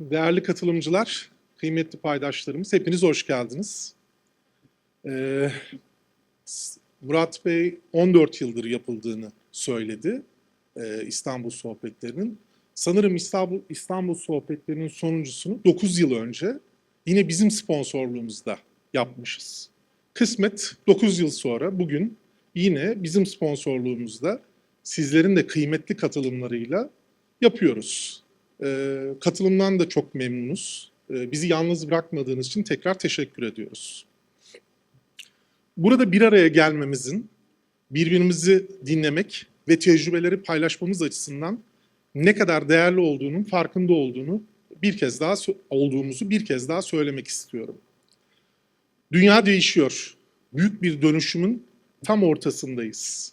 Değerli katılımcılar, kıymetli paydaşlarımız, hepiniz hoş geldiniz. Ee, Murat Bey 14 yıldır yapıldığını söyledi e, İstanbul Sohbetleri'nin. Sanırım İstanbul, İstanbul Sohbetleri'nin sonuncusunu 9 yıl önce yine bizim sponsorluğumuzda yapmışız. Kısmet 9 yıl sonra bugün yine bizim sponsorluğumuzda sizlerin de kıymetli katılımlarıyla yapıyoruz. Ee, katılımdan da çok memnunuz. Ee, bizi yalnız bırakmadığınız için tekrar teşekkür ediyoruz. Burada bir araya gelmemizin, birbirimizi dinlemek ve tecrübeleri paylaşmamız açısından ne kadar değerli olduğunun farkında olduğunu bir kez daha olduğumuzu bir kez daha söylemek istiyorum. Dünya değişiyor. Büyük bir dönüşümün tam ortasındayız.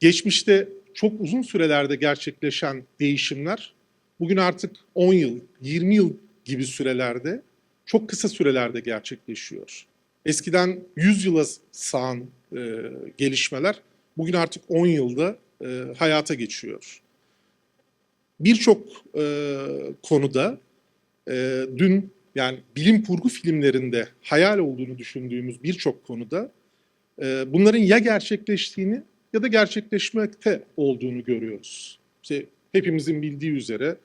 Geçmişte çok uzun sürelerde gerçekleşen değişimler bugün artık 10 yıl, 20 yıl gibi sürelerde çok kısa sürelerde gerçekleşiyor. Eskiden 100 yıla sağan e, gelişmeler bugün artık 10 yılda e, hayata geçiyor. Birçok e, konuda e, dün yani bilim kurgu filmlerinde hayal olduğunu düşündüğümüz birçok konuda e, bunların ya gerçekleştiğini ya da gerçekleşmekte olduğunu görüyoruz. İşte hepimizin bildiği üzere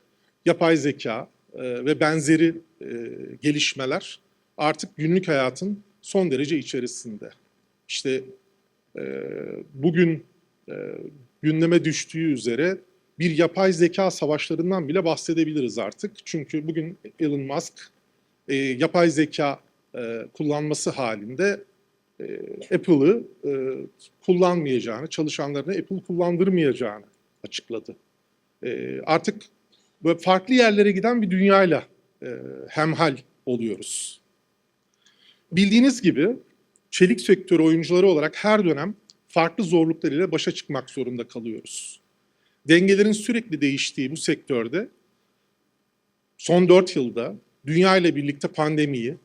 yapay zeka e, ve benzeri e, gelişmeler artık günlük hayatın son derece içerisinde. İşte e, bugün gündeme düştüğü üzere bir yapay zeka savaşlarından bile bahsedebiliriz artık. Çünkü bugün Elon Musk yapay zeka kullanması halinde Apple'ı kullanmayacağını, çalışanlarına Apple kullandırmayacağını açıkladı. Artık böyle farklı yerlere giden bir dünyayla e, hemhal oluyoruz. Bildiğiniz gibi çelik sektörü oyuncuları olarak her dönem farklı zorluklar ile başa çıkmak zorunda kalıyoruz. Dengelerin sürekli değiştiği bu sektörde son 4 yılda dünya ile birlikte pandemiyi,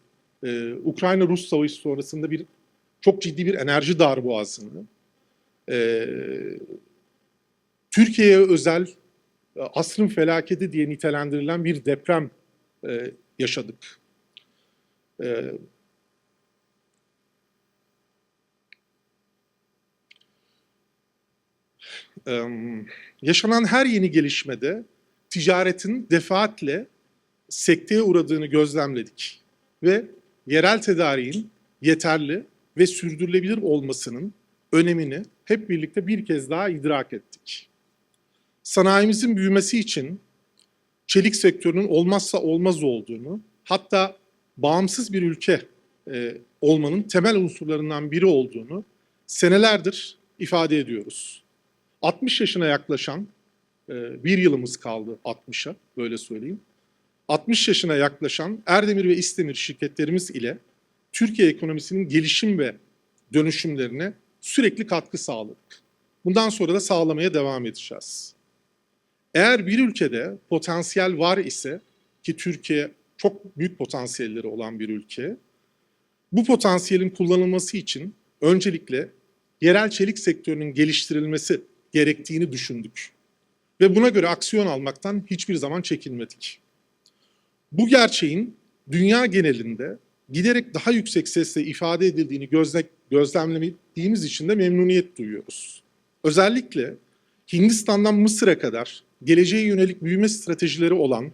e, Ukrayna-Rus savaşı sonrasında bir çok ciddi bir enerji darboğazını, e, Türkiye'ye özel asrın felaketi diye nitelendirilen bir deprem e, yaşadık. E, em, yaşanan her yeni gelişmede ticaretin defaatle sekteye uğradığını gözlemledik ve yerel tedariğin yeterli ve sürdürülebilir olmasının önemini hep birlikte bir kez daha idrak ettik. Sanayimizin büyümesi için çelik sektörünün olmazsa olmaz olduğunu, hatta bağımsız bir ülke e, olmanın temel unsurlarından biri olduğunu senelerdir ifade ediyoruz. 60 yaşına yaklaşan, e, bir yılımız kaldı 60'a, böyle söyleyeyim. 60 yaşına yaklaşan Erdemir ve İstemir şirketlerimiz ile Türkiye ekonomisinin gelişim ve dönüşümlerine sürekli katkı sağladık. Bundan sonra da sağlamaya devam edeceğiz. Eğer bir ülkede potansiyel var ise ki Türkiye çok büyük potansiyelleri olan bir ülke, bu potansiyelin kullanılması için öncelikle yerel çelik sektörünün geliştirilmesi gerektiğini düşündük. Ve buna göre aksiyon almaktan hiçbir zaman çekinmedik. Bu gerçeğin dünya genelinde giderek daha yüksek sesle ifade edildiğini gözle, gözlemlediğimiz için de memnuniyet duyuyoruz. Özellikle Hindistan'dan Mısır'a kadar geleceğe yönelik büyüme stratejileri olan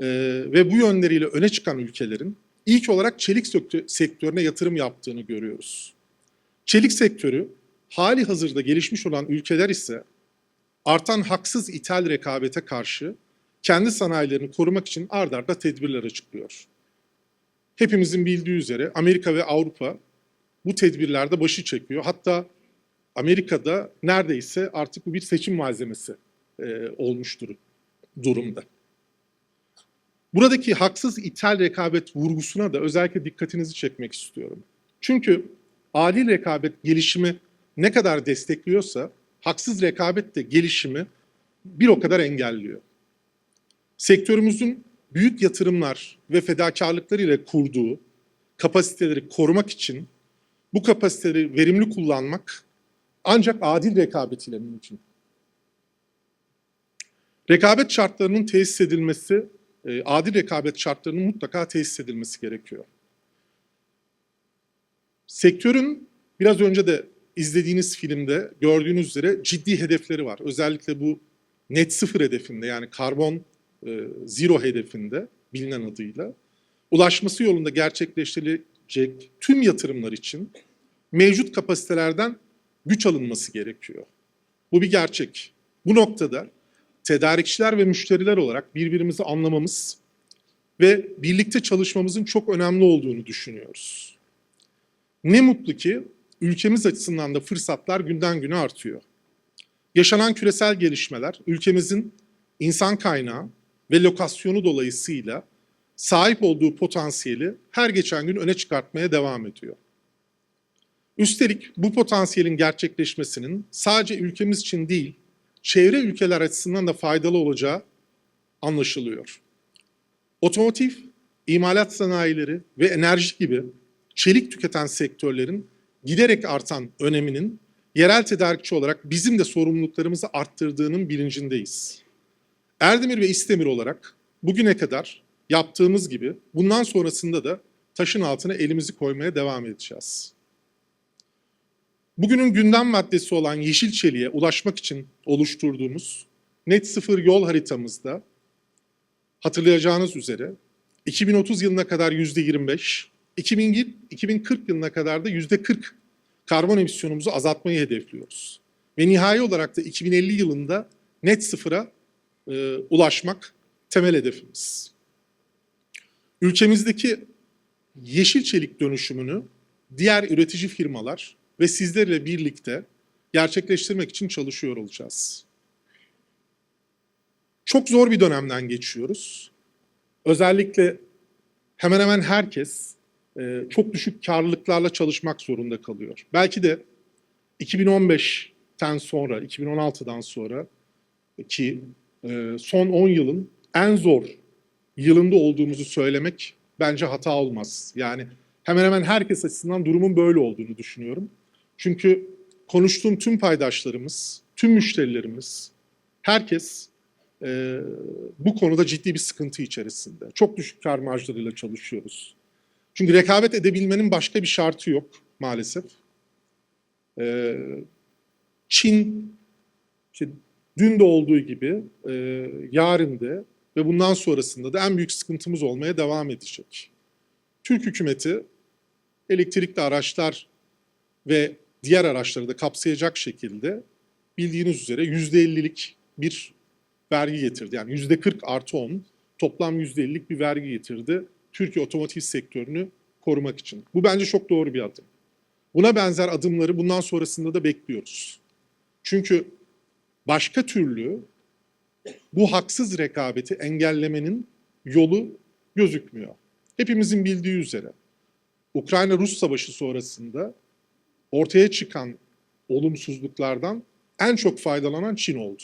e, ve bu yönleriyle öne çıkan ülkelerin ilk olarak çelik sektö- sektörüne yatırım yaptığını görüyoruz. Çelik sektörü hali hazırda gelişmiş olan ülkeler ise artan haksız ithal rekabete karşı kendi sanayilerini korumak için ard arda tedbirler açıklıyor. Hepimizin bildiği üzere Amerika ve Avrupa bu tedbirlerde başı çekiyor. Hatta Amerika'da neredeyse artık bu bir seçim malzemesi e, olmuştur durumda. Buradaki haksız ithal rekabet vurgusuna da özellikle dikkatinizi çekmek istiyorum. Çünkü adil rekabet gelişimi ne kadar destekliyorsa haksız rekabet de gelişimi bir o kadar engelliyor. Sektörümüzün büyük yatırımlar ve fedakarlıklar ile kurduğu kapasiteleri korumak için bu kapasiteleri verimli kullanmak ancak adil rekabet ile mümkün. Rekabet şartlarının tesis edilmesi e, adil rekabet şartlarının mutlaka tesis edilmesi gerekiyor. Sektörün biraz önce de izlediğiniz filmde gördüğünüz üzere ciddi hedefleri var. Özellikle bu net sıfır hedefinde yani karbon e, zero hedefinde bilinen adıyla ulaşması yolunda gerçekleştirilecek tüm yatırımlar için mevcut kapasitelerden güç alınması gerekiyor. Bu bir gerçek. Bu noktada tedarikçiler ve müşteriler olarak birbirimizi anlamamız ve birlikte çalışmamızın çok önemli olduğunu düşünüyoruz. Ne mutlu ki ülkemiz açısından da fırsatlar günden güne artıyor. Yaşanan küresel gelişmeler ülkemizin insan kaynağı ve lokasyonu dolayısıyla sahip olduğu potansiyeli her geçen gün öne çıkartmaya devam ediyor. Üstelik bu potansiyelin gerçekleşmesinin sadece ülkemiz için değil, çevre ülkeler açısından da faydalı olacağı anlaşılıyor. Otomotiv, imalat sanayileri ve enerji gibi çelik tüketen sektörlerin giderek artan öneminin yerel tedarikçi olarak bizim de sorumluluklarımızı arttırdığının bilincindeyiz. Erdemir ve İstemir olarak bugüne kadar yaptığımız gibi bundan sonrasında da taşın altına elimizi koymaya devam edeceğiz. Bugünün gündem maddesi olan yeşil çeliğe ulaşmak için oluşturduğumuz net sıfır yol haritamızda hatırlayacağınız üzere 2030 yılına kadar yüzde 25, 2040 yılına kadar da yüzde 40 karbon emisyonumuzu azaltmayı hedefliyoruz. Ve nihai olarak da 2050 yılında net sıfıra e, ulaşmak temel hedefimiz. Ülkemizdeki yeşil çelik dönüşümünü diğer üretici firmalar ve sizlerle birlikte gerçekleştirmek için çalışıyor olacağız. Çok zor bir dönemden geçiyoruz. Özellikle hemen hemen herkes e, çok düşük karlılıklarla çalışmak zorunda kalıyor. Belki de 2015'ten sonra, 2016'dan sonra ki e, son 10 yılın en zor yılında olduğumuzu söylemek bence hata olmaz. Yani hemen hemen herkes açısından durumun böyle olduğunu düşünüyorum. Çünkü konuştuğum tüm paydaşlarımız, tüm müşterilerimiz, herkes e, bu konuda ciddi bir sıkıntı içerisinde. Çok düşük kar marjlarıyla çalışıyoruz. Çünkü rekabet edebilmenin başka bir şartı yok maalesef. E, Çin, işte dün de olduğu gibi e, yarın da ve bundan sonrasında da en büyük sıkıntımız olmaya devam edecek. Türk hükümeti elektrikli araçlar ve diğer araçları da kapsayacak şekilde bildiğiniz üzere yüzde ellilik bir vergi getirdi. Yani yüzde 40 artı 10 toplam yüzde ellilik bir vergi getirdi Türkiye otomotiv sektörünü korumak için. Bu bence çok doğru bir adım. Buna benzer adımları bundan sonrasında da bekliyoruz. Çünkü başka türlü bu haksız rekabeti engellemenin yolu gözükmüyor. Hepimizin bildiği üzere Ukrayna-Rus savaşı sonrasında ortaya çıkan olumsuzluklardan en çok faydalanan Çin oldu.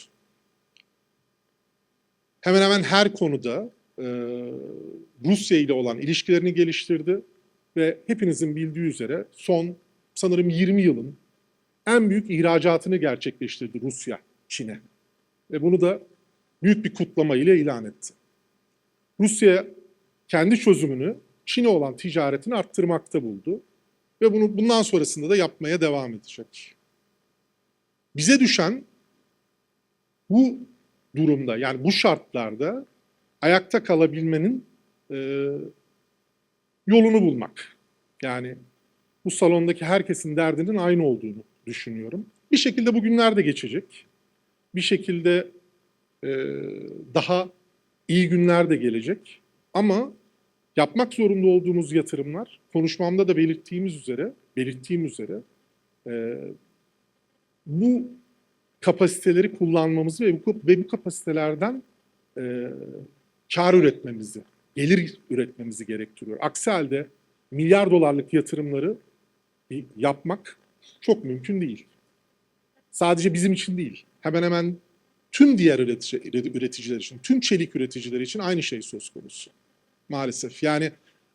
Hemen hemen her konuda e, Rusya ile olan ilişkilerini geliştirdi ve hepinizin bildiği üzere son sanırım 20 yılın en büyük ihracatını gerçekleştirdi Rusya Çin'e. Ve bunu da büyük bir kutlama ile ilan etti. Rusya kendi çözümünü Çin'e olan ticaretini arttırmakta buldu ve bunu bundan sonrasında da yapmaya devam edecek. Bize düşen bu durumda yani bu şartlarda ayakta kalabilmenin e, yolunu bulmak. Yani bu salondaki herkesin derdinin aynı olduğunu düşünüyorum. Bir şekilde bugünler de geçecek. Bir şekilde e, daha iyi günler de gelecek. Ama yapmak zorunda olduğumuz yatırımlar, konuşmamda da belirttiğimiz üzere, belirttiğim üzere e, bu kapasiteleri kullanmamızı ve bu, ve bu kapasitelerden e, kar üretmemizi, gelir üretmemizi gerektiriyor. Aksi halde milyar dolarlık yatırımları yapmak çok mümkün değil. Sadece bizim için değil. Hemen hemen tüm diğer üretici, üreticiler için, tüm çelik üreticileri için aynı şey söz konusu. Maalesef. Yani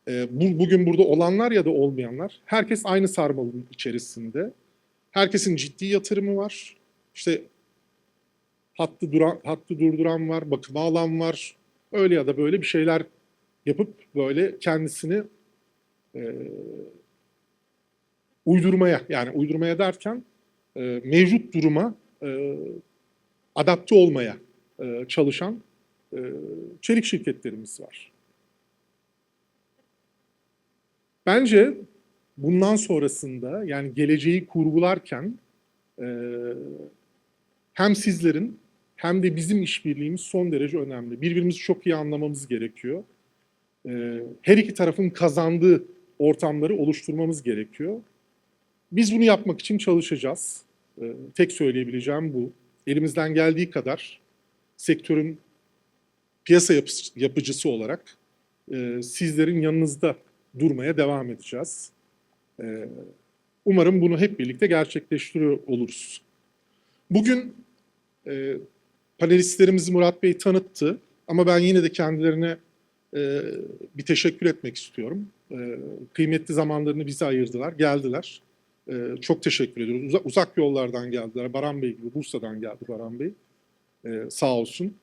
e, bu, bugün burada olanlar ya da olmayanlar, herkes aynı sarmalın içerisinde. Herkesin ciddi yatırımı var. İşte hattı, duran, hattı durduran var, bakıma alan var, öyle ya da böyle bir şeyler yapıp böyle kendisini e, uydurmaya yani uydurmaya derken e, mevcut duruma e, adapte olmaya e, çalışan e, çelik şirketlerimiz var. Bence bundan sonrasında yani geleceği kurgularken e, hem sizlerin hem de bizim işbirliğimiz son derece önemli. Birbirimizi çok iyi anlamamız gerekiyor. E, her iki tarafın kazandığı ortamları oluşturmamız gerekiyor. Biz bunu yapmak için çalışacağız. E, tek söyleyebileceğim bu. Elimizden geldiği kadar sektörün piyasa yapıcısı olarak e, sizlerin yanınızda durmaya devam edeceğiz. E, umarım bunu hep birlikte gerçekleştiriyor oluruz. Bugün e, panelistlerimizi Murat Bey tanıttı ama ben yine de kendilerine e, bir teşekkür etmek istiyorum. E, kıymetli zamanlarını bize ayırdılar, geldiler. E, çok teşekkür ediyoruz. Uza- uzak yollardan geldiler. Baran Bey gibi Bursa'dan geldi Baran Bey. Sağ olsun.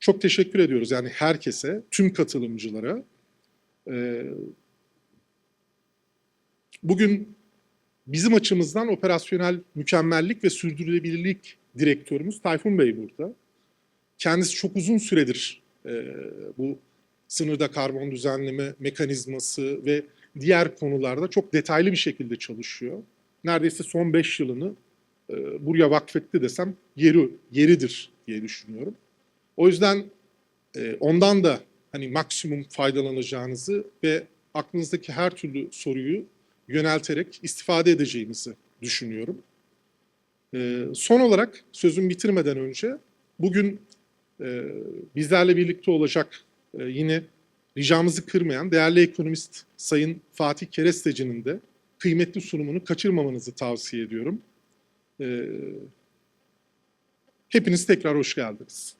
Çok teşekkür ediyoruz yani herkese, tüm katılımcılara. E, bugün bizim açımızdan operasyonel mükemmellik ve sürdürülebilirlik direktörümüz Tayfun Bey burada. Kendisi çok uzun süredir e, bu sınırda karbon düzenleme mekanizması ve diğer konularda çok detaylı bir şekilde çalışıyor. Neredeyse son 5 yılını e, buraya vakfetti desem yeri yeridir diye düşünüyorum. O yüzden e, ondan da hani maksimum faydalanacağınızı ve aklınızdaki her türlü soruyu yönelterek istifade edeceğimizi düşünüyorum. E, son olarak sözümü bitirmeden önce bugün e, bizlerle birlikte olacak e, yine ricamızı kırmayan değerli ekonomist Sayın Fatih Keresteci'nin de kıymetli sunumunu kaçırmamanızı tavsiye ediyorum. E, hepiniz tekrar hoş geldiniz.